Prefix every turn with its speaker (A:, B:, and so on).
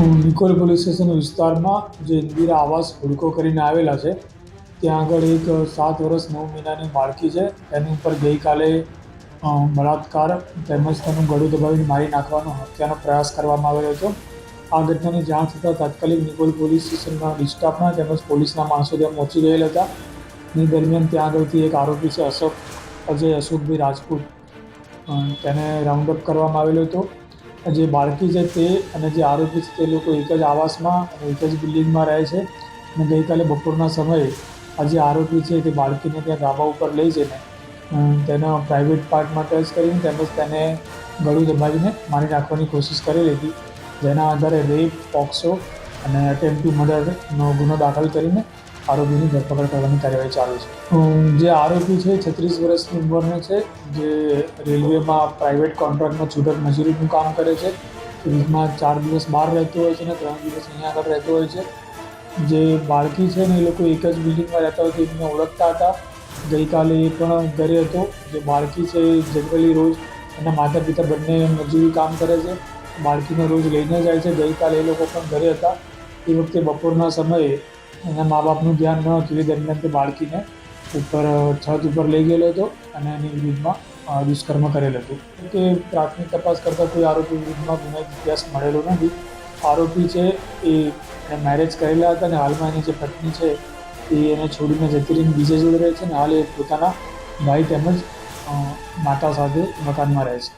A: Nikol police station વિસ્તારમાં જે ઇન્દિરા આવાસ હુડકો કરીને આવેલા છે, ત્યાં આગળ એક સાત વર્ષ, નવ મહિનાની બાળકી છે. તેની ઉપર ગઈકાલે બળાત્કાર તેમજ તેનું ગળું દબાવીને મારી નાખવાનો હત્યાનો પ્રયાસ કરવામાં આવેલો હતો. આ ઘટનાની જાણ થતાં તાત્કાલિક નિકોલ પોલીસ સ્ટેશનના ડિસ્ટાફના તેમજ પોલીસના માણસો ત્યાં પહોંચી ગયેલા હતા. ની દરમિયાન ત્યાં આગળથી એક આરોપી છે અશોક, અજય અશોકભાઈ રાજપૂત. તેને રાઉન્ડઅપ કરવામાં આવેલો હતો. જે બાળકી છે તે અને જે આરોપી છે તે લોકો એક જ આવાસમાં અને એક જ બિલ્ડિંગમાં રહે છે. અને ગઈકાલે બપોરના સમયે આ જે આરોપી છે તે બાળકીને ત્યાં ધાબા ઉપર લઈ જઈને તેના પ્રાઇવેટ પાર્ટમાં ટચ કરીને તેમજ તેને ગળું દબાવીને મારી નાખવાની કોશિશ કરેલી હતી જેના આધારે રેપ, પોક્સો અને અટેમ્પ ટુ મર્ડરનો ગુનો દાખલ કરીને આરોપીની ધરપકડ કરવાની કાર્યવાહી ચાલુ છે. જે આરોપી છે છત્રીસ વર્ષની ઉંમરનો છે, જે રેલવેમાં પ્રાઇવેટ કોન્ટ્રાક્ટમાં છૂટક મજૂરીનું કામ કરે છે. વીકમાં ચાર દિવસ બહાર રહેતો હોય છે અને ત્રણ દિવસ અહીંયા આગળ રહેતો હોય છે. જે બાળકી છે ને એ લોકો એક જ બિલ્ડિંગમાં રહેતા હોય તો એમને ઓળખતા હતા. ગઈકાલે એ પણ ઘરે હતો. જે બાળકી છે એ જનરલી રોજ એના માતા પિતા બંને મજૂરી કામ કરે છે. બાળકીને રોજ લઈને જાય છે. ગઈકાલે એ લોકો પણ ઘરે હતા. એ વખતે બપોરના સમયે એના મા બાપનું ધ્યાન ન હતું એ દરમિયાન તે બાળકીને ઉપર છત ઉપર લઈ ગયેલો હતો અને એની વિરુદ્ધમાં દુષ્કર્મ કરેલ હતું. કે પ્રાથમિક તપાસ કરતાં કોઈ આરોપી વિરુદ્ધમાં ગુનો ઇતિહાસ મળેલો નથી. આરોપી છે એ એને મેરેજ કરેલા હતા અને હાલમાં એની જે પત્ની છે એ એને છોડીને જતી રહીને બીજે જોડે રહે છે અને હાલ એ પોતાના ભાઈ તેમજ માતા સાથે મકાનમાં રહે છે.